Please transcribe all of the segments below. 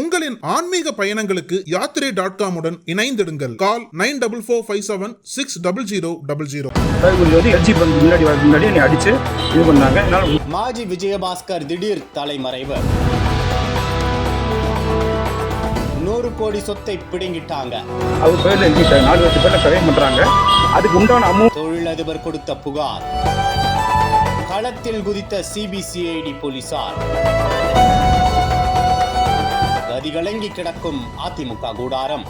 உங்களின் ஆன்மீக பயணங்களுக்கு யாத்திரை டாட் காமுடன் இணைந்திடுங்கள். Call nine double four five seven six double zero double zero முன்னாடி முன்னாடி அடிச்சு இது பண்ணாங்க மாஜி விஜயபாஸ்கர் திடீர் தலைமறைவு. நூறு கோடி சொத்தை பிடுங்கிட்டாங்க. அவர் பேர்ல எழுதிட்டாங்க நாலு லட்சம் பேர்ல கரையம் பண்ணுறாங்க அதுக்கு உண்டான அமௌண்ட் தொழிலதிபர் கொடுத்த புகார். களத்தில் குதித்த சிபிசிஐடி போலீசார். கதிகலங்கி கிடக்கும் அதிமுக கூடாரம்.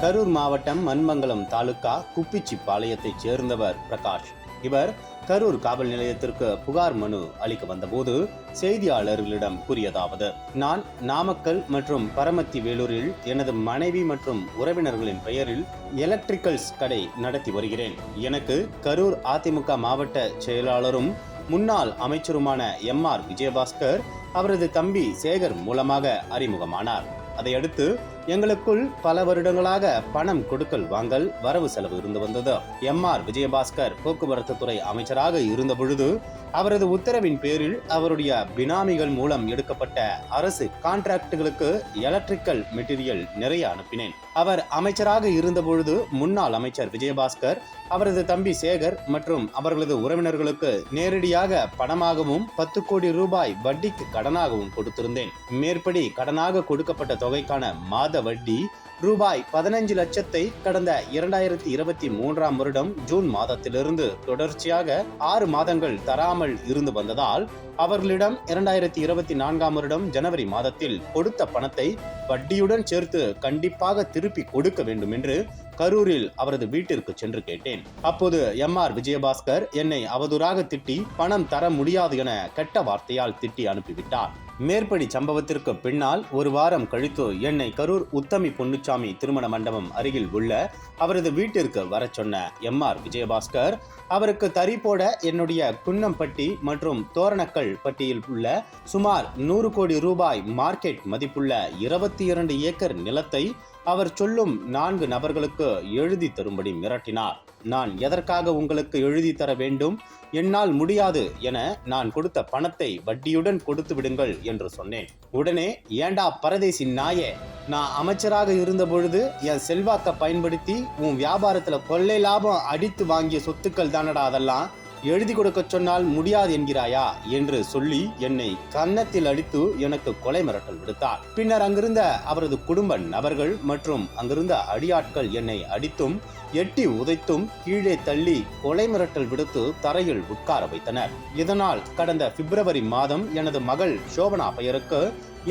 கரூர் மாவட்டம் மண்மங்கலம் தாலுகா குப்பிச்சிப்பாளையத்தைச் சேர்ந்தவர் பிரகாஷ். இவர் கரூர் காவல் நிலையத்திற்கு புகார் மனு அளிக்க வந்தபோது செய்தியாளர்களிடம் கூறியதாவது நான் நாமக்கல் மற்றும் பரமத்தி வேலூரில் எனது மனைவி மற்றும் உறவினர்களின் பெயரில் எலக்ட்ரிக்கல்ஸ் கடை நடத்தி வருகிறேன். எனக்கு கரூர் அதிமுக மாவட்ட செயலாளரும் முன்னாள் அமைச்சருமான எம் ஆர் விஜயபாஸ்கர் அவரது தம்பி சேகர் மூலமாக அறிமுகமானார். அதையடுத்து எங்களுக்குள் பல வருடங்களாக பணம் கொடுக்கல் வாங்கல் வரவு செலவு இருந்து வந்தது. எம் ஆர் விஜயபாஸ்கர் போக்குவரத்து துறை அமைச்சராக இருந்த பொழுது அவரது உத்தரவின் பேரில் அவருடைய பினாமிகள் மூலம் எடுக்கப்பட்ட அரசு கான்ட்ராக்டுகளுக்கு எலக்ட்ரிக்கல் மெட்டீரியல் நிறைய அனுப்பினேன். அவர் அமைச்சராக இருந்தபொழுது முன்னாள் அமைச்சர் விஜயபாஸ்கர் அவரது தம்பி சேகர் மற்றும் அவர்களது உறவினர்களுக்கு நேரடியாக பணமாகவும் பத்து கோடி ரூபாய் வட்டிக்கு கடனாகவும் கொடுத்திருந்தேன். மேற்படி கடனாக கொடுக்கப்பட்ட தொகைக்கான மாத வட்டி ரூபாய் பதினஞ்சு லட்சத்தை கடந்த இரண்டாயிரத்தி இருபத்தி மூன்றாம் வருடம் ஜூன் மாதத்திலிருந்து தொடர்ச்சியாக ஆறு மாதங்கள் தராமல் இருந்து வந்ததால் அவர்களிடம் இரண்டாயிரத்தி இருபத்தி நான்காம் வருடம் ஜனவரி மாதத்தில் கொடுத்த பணத்தை வட்டியுடன் சேர்த்து கண்டிப்பாக திருப்பி கொடுக்க வேண்டும் என்று கரூரில் அவரது வீட்டிற்கு சென்று கேட்டேன். அப்போது எம் ஆர் விஜயபாஸ்கர் என்னை அவதூறாக திட்டி பணம் தர முடியாது என கெட்ட வார்த்தையால் திட்டி அனுப்பிவிட்டார். மேற்படி சம்பவத்திற்கு பின்னால் ஒரு வாரம் கழித்து என்னை கரூர் உத்தமி பொன்னுச்சாமி திருமண மண்டபம் அருகில் உள்ள அவரது வீட்டிற்கு வரச் சொன்ன எம் ஆர் விஜயபாஸ்கர் அவருக்கு தறி போட என்னுடைய குன்னம்பட்டி மற்றும் தோரணக்கல் பட்டியில் உள்ள சுமார் நூறு கோடி ரூபாய் மார்க்கெட் மதிப்புள்ள இருபத்தி இரண்டு ஏக்கர் நிலத்தை அவர் சொல்லும் நான்கு நபர்களுக்கு எழுதி தரும்படி மிரட்டினார். நான் எதற்காக உங்களுக்கு எழுதி தர வேண்டும்? என்னால் முடியாது என நான் கொடுத்த பணத்தை வட்டியுடன் கொடுத்து விடுங்கள் என்று சொன்னேன். உடனே ஏண்டா பரதேசி நாயே நான் அமைச்சராக இருந்த பொழுது என் செல்வாக்கை பயன்படுத்தி உன் வியாபாரத்துல கொள்ளை லாபம் அடித்து வாங்கிய சொத்துக்கள் தானடா அதெல்லாம்? எழுதி கொடுக்க சொன்னால் முடியாது என்கிறாயா? என்று சொல்லி என்னை கன்னத்தில் அடித்து எனக்கு கொலை மிரட்டல் விடுத்தார் பின்னர் அங்கிருந்த அவரது குடும்ப நபர்கள் மற்றும் அங்கிருந்த அடியாட்கள் என்னை அடித்தும் எட்டி உதைத்தும் கீழே தள்ளி கொலை மிரட்டல் விடுத்து தரையில் உட்கார வைத்தனர். இதனால் கடந்த பிப்ரவரி மாதம் எனது மகள் சோபனா பெயருக்கு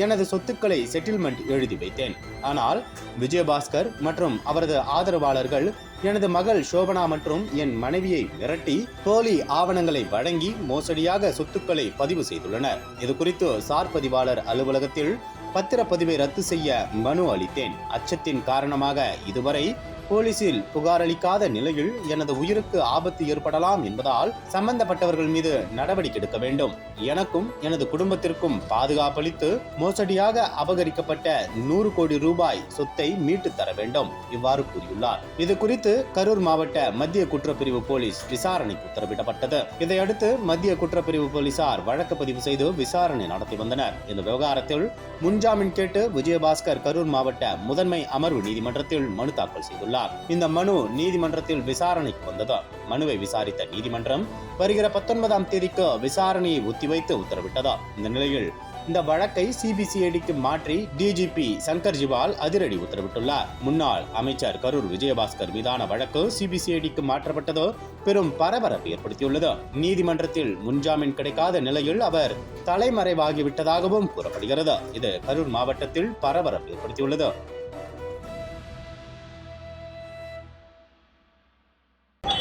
எனது சொத்துக்களை செட்டில்மெண்ட் எழுதி வைத்தேன். ஆனால் விஜயபாஸ்கர் மற்றும் அவரது ஆதரவாளர்கள் எனது மகள் சோபனா மற்றும் என் மனைவியை மிரட்டி போலி ஆவணங்களை வழங்கி மோசடியாக சொத்துக்களை பதிவு செய்துள்ளனர். இது குறித்து சார் பதிவாளர் அலுவலகத்தில் பத்திரப்பதிவை ரத்து செய்ய மனு அளித்தேன். அச்சத்தின் காரணமாக இதுவரை போலீசில் புகார் அளிக்காத நிலையில் எனது உயிருக்கு ஆபத்து ஏற்படலாம் என்பதால் சம்பந்தப்பட்டவர்கள் மீது நடவடிக்கை எடுக்க வேண்டும். எனக்கும் எனது குடும்பத்திற்கும் பாதுகாப்பளித்து மோசடியாக அபகரிக்கப்பட்ட நூறு கோடி ரூபாய் சொத்தை மீட்டு தர வேண்டும் இவ்வாறு கூறியுள்ளார். இது குறித்து கரூர் மாவட்ட மத்திய குற்றப்பிரிவு போலீஸ் விசாரணைக்கு உத்தரவிடப்பட்டது. இதையடுத்து மத்திய குற்றப்பிரிவு போலீசார் வழக்கு பதிவு செய்து விசாரணை நடத்தி வந்தனர். இந்த விவகாரத்தில் முன்ஜாமீன் கேட்டு விஜயபாஸ்கர் கரூர் மாவட்ட முதன்மை அமர்வு நீதிமன்றத்தில் மனு தாக்கல் செய்துள்ளார். இந்த மனு நீதிமன்றத்தில் விசாரணைக்கு வந்தது மனுவை விசாரித்த நீதிமன்றம் வருகிற பத்தொன்பதாம் தேதிக்கு விசாரணையை ஒத்திவைத்து உத்தரவிட்டது இந்த நிலையில் இந்த வழக்கை சிபிசிஐடிக்கு மாற்றி டிஜிபி சங்கர் ஜிவால் அதிரடி உத்தரவிட்டுள்ளார். முன்னாள் அமைச்சர் கரூர் விஜயபாஸ்கர் மீதான வழக்கு சிபிசிஐடிக்கு மாற்றப்பட்டது பெரும் பரபரப்பு ஏற்படுத்தியுள்ளது. நீதிமன்றத்தில் முன்ஜாமீன் கிடைக்காத நிலையில் அவர் தலைமறைவாகிவிட்டதாகவும் கூறப்படுகிறது. இது கரூர் மாவட்டத்தில் பரபரப்பு ஏற்படுத்தியுள்ளது.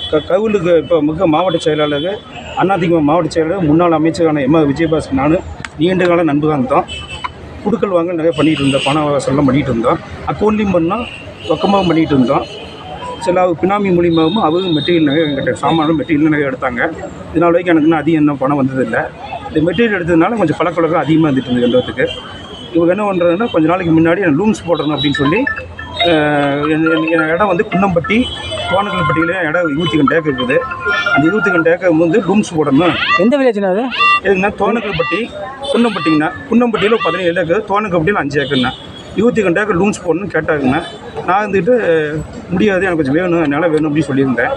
க கவுலுக்கு இப்போ மிக மாவட்ட செயலாளர் அதிமுக மாவட்ட செயலாளர் முன்னாள் அமைச்சரான எம். விஜயபாஸ்கர் நான் நீண்ட கால நண்பராக தான் குடுக்கல் வாங்கல் நிறைய பண்ணிகிட்டு இருந்தோம். பண வசலாம் பண்ணிகிட்டு இருந்தோம். அக்கௌண்ட்லேயும் பண்ணோம் ரொக்கமாகவும் பண்ணிகிட்டு இருந்தோம். சில பினாமி மூலியமாகவும் அவரும் மெட்டீரியல் நிறைய எங்கிட்ட சாமானும் மெட்டீரியல் நிறைய எடுத்தாங்க. இதனால் வரைக்கும் எனக்கு இன்னும் அதிகம் இன்னும் பணம் வந்ததில்லை. இந்த மெட்டீரியல் எடுத்ததுனால கொஞ்சம் பழக்கவழக்கம் அதிகமாக இருந்துட்டு இருந்தது ரெண்டுத்துக்கு இவங்க என்ன பண்ணுறதுன்னா கொஞ்ச நாளைக்கு முன்னாடி லூம்ஸ் போடணும் அப்படின்னு சொல்லி இடம் வந்து குன்னம்பட்டி தோணக்கல்பட்டியில் இடம் இருபத்தி ரெண்டு ஏக்கர் இருக்குது. அந்த இருபத்தி ரெண்டு ஏக்கர் வந்து ரூம்ஸ் போடணும். எந்த வில்லேஜ்னா அது? எதுக்குன்னா தோணக்கல்பட்டி குன்னம்பட்டிங்கண்ணா. குன்னம்பட்டியில் பதினேழு ஏக்கர் தோணக்கல்பட்டியில் அஞ்சு ஏக்கர்ண்ணா இருபத்தி ரெண்டு ஏக்கர் ரூம்ஸ் போடணும்னு கேட்டாங்கண்ணா. நான் வந்துட்டு முடியாது எனக்கு கொஞ்சம் வேணும் நிலம் வேணும் அப்படின்னு சொல்லியிருந்தேன்.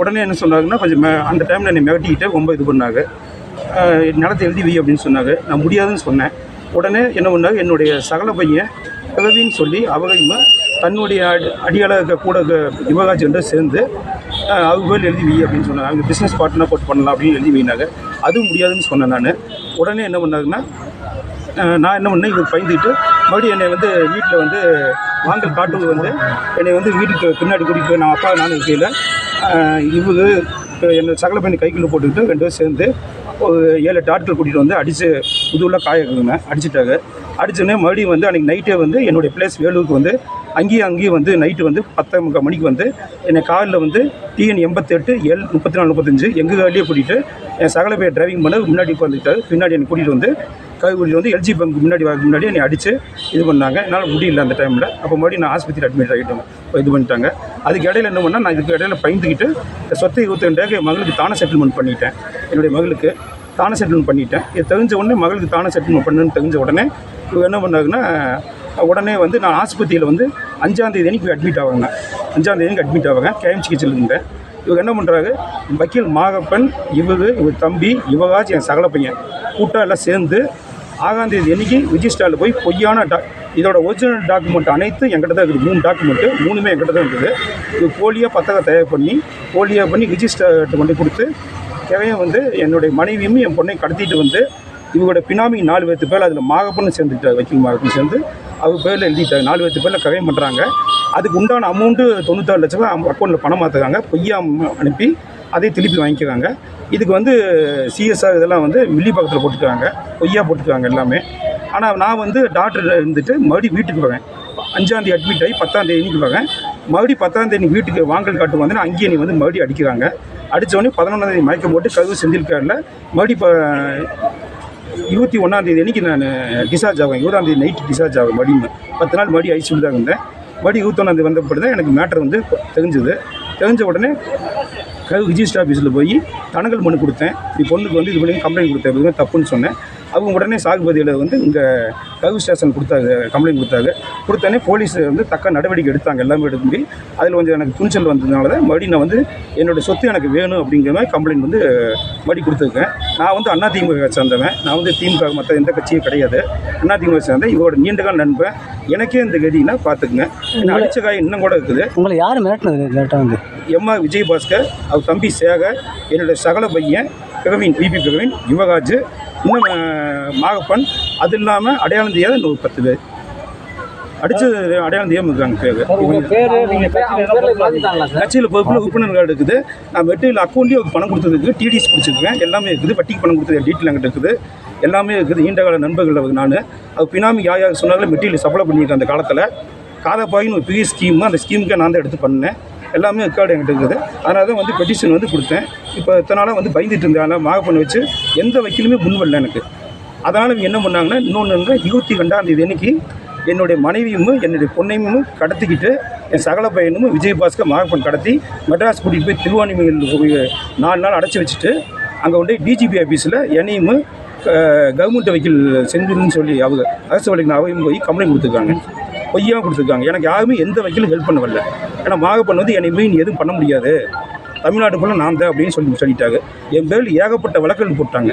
உடனே என்ன சொன்னாங்கன்னா கொஞ்சம் அந்த டைமில் என்னை மிரட்டிக்கிட்டு ரொம்ப இது பண்ணாங்க. நிலத்தை எழுதி வை அப்படின்னு சொன்னாங்க. நான் முடியாதுன்னு சொன்னேன். உடனே என்ன பண்ணாங்க என்னுடைய சகல பையன் பிறவின்னு சொல்லி அவகையும் தன்னுடைய அடி அடியாளக கூட யுவகாஜி சேர்ந்து அவங்க பேர் எழுதி வை அப்படின்னு சொன்னாங்க. அவங்க பிஸ்னஸ் பார்ட்னர் போட்டு பண்ணலாம் அப்படின்னு எழுதி வைனாங்க அதுவும் முடியாதுன்னு சொன்னேன் நான். உடனே என்ன பண்ணாங்கன்னா நான் என்ன பண்ணேன் இவங்க பயந்துட்டு மறுபடியும் என்னை வந்து வீட்டில் வந்து வாங்கல் காட்டுவது வந்து என்னை வந்து வீட்டுக்கு பின்னாடி கூட்டிகிட்டு போய் நான் அப்பா நானும் இருக்கையில் இவங்க என்னை சகல பண்ணி கைக்குள்ளே போட்டுக்கிட்டு ரெண்டு பேரும் சேர்ந்து ஒரு ஏழு டாக்டர் கூட்டிகிட்டு வந்து அடித்து முதுகுலாம் காய இருக்குங்க அடிச்சிட்டாங்க. அடிச்சோடனே மறுபடியும் வந்து அன்றைக்கி நைட்டே வந்து என்னுடைய பிளேஸ் வேலூருக்கு வந்து அங்கேயும் அங்கேயும் வந்து நைட்டு வந்து பத்தே முக்கால் மணிக்கு வந்து என்னை காரில் வந்து டிஎன் எண்பத்தெட்டு எல் முப்பத்தி நாலு முப்பத்தஞ்சு எங்கள் காரிலேயே கூட்டிகிட்டு என் சகல பேர் டிரைவிங் பண்ண முன்னாடி உட்காந்துட்டார் பின்னாடி என்னை கூட்டிகிட்டு வந்து கவிக்குடியில் வந்து எல்ஜி பங்க் முன்னாடி வரதுக்கு முன்னாடி என்னை அடித்து இது பண்ணாங்க. என்னால் முடியல அந்த டைமில் அப்போ மறுபடியும் நான் ஆஸ்பத்திரி அட்மிட் ஆகிட்டோம் இது பண்ணிட்டாங்க. அதுக்கு இடையில என்ன பண்ணால் நான் இதுக்கு இடையில பயந்துக்கிட்டு சொத்தை இருபத்தி என் மகளுக்கு தானே செட்டில்மெண்ட் பண்ணிட்டேன். என்னுடைய மகளுக்கு. தானே செட்டில்மெண்ட் பண்ணிட்டேன். இது தெரிஞ்ச உடனே மகளுக்கு தானே செட்டில்மெண்ட் பண்ணுன்னு தெரிஞ்ச உடனே இவங்க என்ன பண்ணாங்கன்னா உடனே வந்து நான் ஆஸ்பத்திரியில் வந்து அஞ்சாந்தேதி அன்றைக்கி போய் அட்மிட் ஆவாங்க. அஞ்சாந்தேதி அட்மிட் ஆவாங்க. கேஎம் சிகிச்சையில் இருந்தேன். இவங்க என்ன பண்ணுறாங்க வக்கீல் மாகப்பன் இவங்க இவர் தம்பி இவகாச்சும் என் சகல பையன் கூட்டம் எல்லாம் சேர்ந்து ஆகாந்தேதி அன்றைக்கி அன்னைக்கு ரிஜிஸ்டாரில் போய் பொய்யான டா இதோட ஒரிஜினல் டாக்குமெண்ட் அனைத்தும் என்கிட்ட தான் இருக்குது. மூணு டாக்குமெண்ட்டு மூணுமே என்கிட்ட தான் இருக்குது. இது போலியாக பத்தகம் தயார் பண்ணி போலியாக பண்ணி ரிஜிஸ்டர்கிட்ட கொண்டு கொடுத்து தேவையும் வந்து என்னுடைய மனைவியும் என் பொண்ணையும் கடத்திட்டு வந்து இவங்களோட பினாமி நாலு பேர்த்து பேர் அதில் மாகப்பன்னு சேர்ந்துட்டார் வக்கீல் மாகப்பன் சேர்ந்து அவர் பேரில் எழுதிட்டாங்க. நாலு பேர்த்து பேரில் கரையம் பண்ணுறாங்க அதுக்கு உண்டான அமௌண்ட்டு தொண்ணூத்தாறு லட்சம் ரூபா அக்கௌண்ட்டில் பணம் மாற்றுறாங்க பொய்யா அனுப்பி அதை திருப்பி வாங்கிக்கிறாங்க. இதுக்கு வந்து சிஎஸ்ஆர் இதெல்லாம் வந்து மில்லி பக்கத்தில் போட்டுக்கிறாங்க. பொய்யா போட்டுக்கிறாங்க எல்லாமே. ஆனால் நான் வந்து டாக்டர் இருந்துட்டு மறுபடியும் வீட்டுக்கு வரேன் அஞ்சாந்தேதி அட்மிட் ஆகி பத்தாந்தேதி இன்னைக்கு வரேன் மறுபடியும் பத்தாந்தேதி வீட்டுக்கு வாங்கல் காட்டு வந்து அங்கேயே நீ வந்து மறுபடியும் அடிக்கிறாங்க. அடித்தவொடனே பதினொன்றாந்தேதி மயக்கம் போட்டு கருவு செந்தில்காரில் மறுபடியும் இப்போ இருபத்தி ஒன்றாந்தேதி அன்றைக்கி நான் டிசார்ஜ் ஆவேன். இருபதாந்தேதி நைட்டு டிசார்ஜ் ஆகும் மறுபடியும். பத்து நாள் மறுபடியும் ஐசியூவில் தான் இருந்தேன். மறுபடியும் இருபத்தொன்னாந்தேதி வந்தப்படி தான் எனக்கு மேட்டர் வந்து தெரிஞ்சுது. தெரிஞ்ச உடனே கவு ரிஜிஸ்டர் ஆஃபீஸில் போய் தனங்கள் மனு கொடுத்தேன். இப்படி பொண்ணுக்கு வந்து இது பண்ணி கம்ப்ளைண்ட் கொடுத்தேன். இதுமாதிரி தப்புன்னு சொன்னேன். அவங்க உடனே சாகுபதியில் வந்து இங்கே கவு ஸ்டேஷன் கொடுத்தாங்க கம்ப்ளைண்ட் கொடுத்தாங்க. கொடுத்தோடனே போலீஸ் வந்து தக்க நடவடிக்கை எடுத்தாங்க எல்லாமே எடுக்க முடியும். அதில் கொஞ்சம் எனக்கு துணிச்சல் வந்ததுனால தான் மறுபடியும் நான் வந்து என்னோடய சொத்து எனக்கு வேணும் அப்படிங்கிற மாதிரி கம்ப்ளைண்ட் வந்து மறுபடியும் கொடுத்துருக்கேன். நான் வந்து அண்ணா திமுக சேர்ந்தவன். நான் வந்து திமுக மற்ற எந்த கட்சியும் கிடையாது. அண்ணா திமுக சேர்ந்தேன் இவரோட நீண்டகால நண்பன் எனக்கே இந்த கதினா பார்த்துக்குங்க. அடிச்ச காயம் இன்னும் கூட இருக்குது. உங்களை யார் மிரட்டினது டேரெக்டாக வந்து? எம்ஆர் விஜயபாஸ்கர் அவர் தம்பி சேகர் என்னுடைய சகல பையன் பிரவீன் பிபி பிரவீன் யுவராஜ் இன்னும் மாகப்பன் அது இல்லாமல் அடையாளம் தெரியாத இன்னொரு பத்து பேர். அடிச்சது அடையாளம் தெரியாமல் இருக்காங்க கட்சியில் பொறுப்பில் உறுப்பினர் கார்டு இருக்குது? நான் வெட்டியில் அக்கௌண்ட்லேயே ஒரு பணம் கொடுத்ததுக்கு டிடிஎஸ் பிடிச்சிருக்கேன் எல்லாமே இருக்குது. வட்டிக்கு பணம் கொடுத்தது டீட்டெயில் என்கிட்ட இருக்குது. எல்லாமே இருக்குது. நீண்ட கால நண்பர்கள் அவர் நான். அது பினாமி யார் யார் சொன்னாலும் மெட்டீரியல் சப்ளை பண்ணியிருக்கேன் அந்த காலத்தில். காதப்பாயின்னு ஒரு பெரிய ஸ்கீம் அந்த ஸ்கீமுக்கே நான் தான் எடுத்து பண்ணேன். எல்லாமே ரெக்கார்டு என்கிட்ட இருக்குது. அதனால தான் வந்து பெட்டிஷன் வந்து கொடுத்தேன். இப்போ இத்தனை நாளாக வந்து பயந்துட்டு இருந்தேன். பண்ண வச்சு எந்த வக்கீலுமே முன் வரல எனக்கு. அதனால் இவங்க என்ன பண்ணாங்கன்னா இன்னொன்று இருபத்தி ரெண்டாம் தேதி அன்னைக்கு என்னுடைய மனைவியும் என்னுடைய பொண்ணையும் கடத்திக்கிட்டு என் சகல பையனும் விஜயபாஸ்கர் மாகப்பன் கடத்தி மெட்ராஸ் கூட்டிகிட்டு போய் திருவாணிமையில் போய் நாலு நாள் அடைச்சி வச்சுட்டு அங்கே கொண்டு டிஜிபி ஆஃபீஸில் என்னையும் கவர்மெண்ட் வக்கீல் செந்தில்னு சொல்லி அவங்க அரசு வழக்கின் அவையும் போய் கம்ப்ளைண்ட் கொடுத்துருக்காங்க. பொய்யாக கொடுத்துருக்காங்க. எனக்கு யாருமே எந்த வக்கீலும் ஹெல்ப் பண்ண வரல. ஏன்னா மாகப்பன் வந்து என்னை மீன் எதுவும் பண்ண முடியாது. தமிழ்நாட்டுக்குள்ளே நான் தான் அப்படின்னு சொல்லி சொல்லிட்டாங்க. என் பேரில் ஏகப்பட்ட வழக்குகள் போட்டாங்க.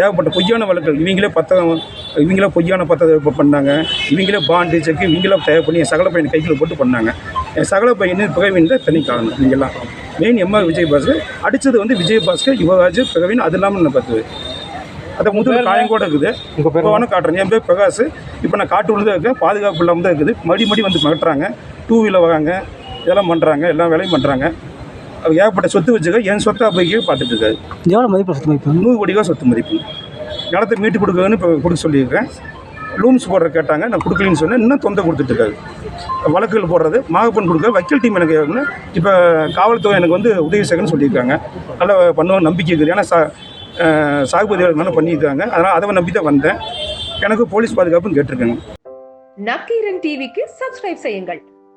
ஏகப்பட்ட பொய்யான வழக்குகள். இவங்களே பத்தகம் இவங்களே பொய்யான பத்தகம் பண்ணாங்க. இவங்களே பாண்டு செக்கு இவங்களே தயார் பண்ணி என் சகல பையன் கைக்குள்ள போட்டு பண்ணாங்க. என் சகல பையன் புகவின் தான் தனி காரணம். இவங்கெல்லாம். Main MR Vijayabaskar. அடித்தது வந்து விஜயபாஸ்கர் யுவராஜ் புகவின் அது இல்லாமல் நான் பார்த்து அதை முதல்ல காயம் கூட இருக்குது. இப்போ வேணால் காட்டுறேன். என் பேர் பிரகாஷ். இப்போ நான் காட்டு தான் இருக்கேன் பாதுகாப்பு இல்லாமல் தான் இருக்குது. மடி மடி வந்து மிரட்டுறாங்க. டூ வீலர் வராங்க இதெல்லாம் பண்ணுறாங்க எல்லா வேலையும் பண்ணுறாங்க அவர் ஏகப்பட்ட சொத்து வச்சுக்க என் சொத்தை போய் பார்த்துட்டு இருக்காரு. எவ்வளோ மதிப்பு சொத்து மதிப்பு? நூறு கோடி ரூபா சொத்து மதிப்பு. நிலத்தை மீட்டு கொடுக்குறதுன்னு இப்போ கொடுக்க சொல்லியிருக்கேன். லூம்ஸ் போடுற கேட்டாங்க நான் கொடுக்கலன்னு சொன்னேன் இன்னும் தொந்தை கொடுத்துட்ருக்காரு வழக்குகள் போடுறது மாகப்பன் கொடுக்க வக்கீல் டீம் எனக்கு இப்போ காவல்துறை எனக்கு வந்து உதவி செய்யணும்னு சொல்லியிருக்காங்க. நல்லா பண்ணுவாங்க நம்பிக்கை இருக்குது. ஏன்னா சா அஹ் சாகுபதி வேலை பண்ணியிருக்காங்க. அதனால் அதை நம்பி தான் வந்தேன். எனக்கு போலீஸ் பாதுகாப்பும் கேட்டிருக்காங்க. நக்கீரன் டிவிக்கு சப்ஸ்கிரைப் செய்யுங்கள்.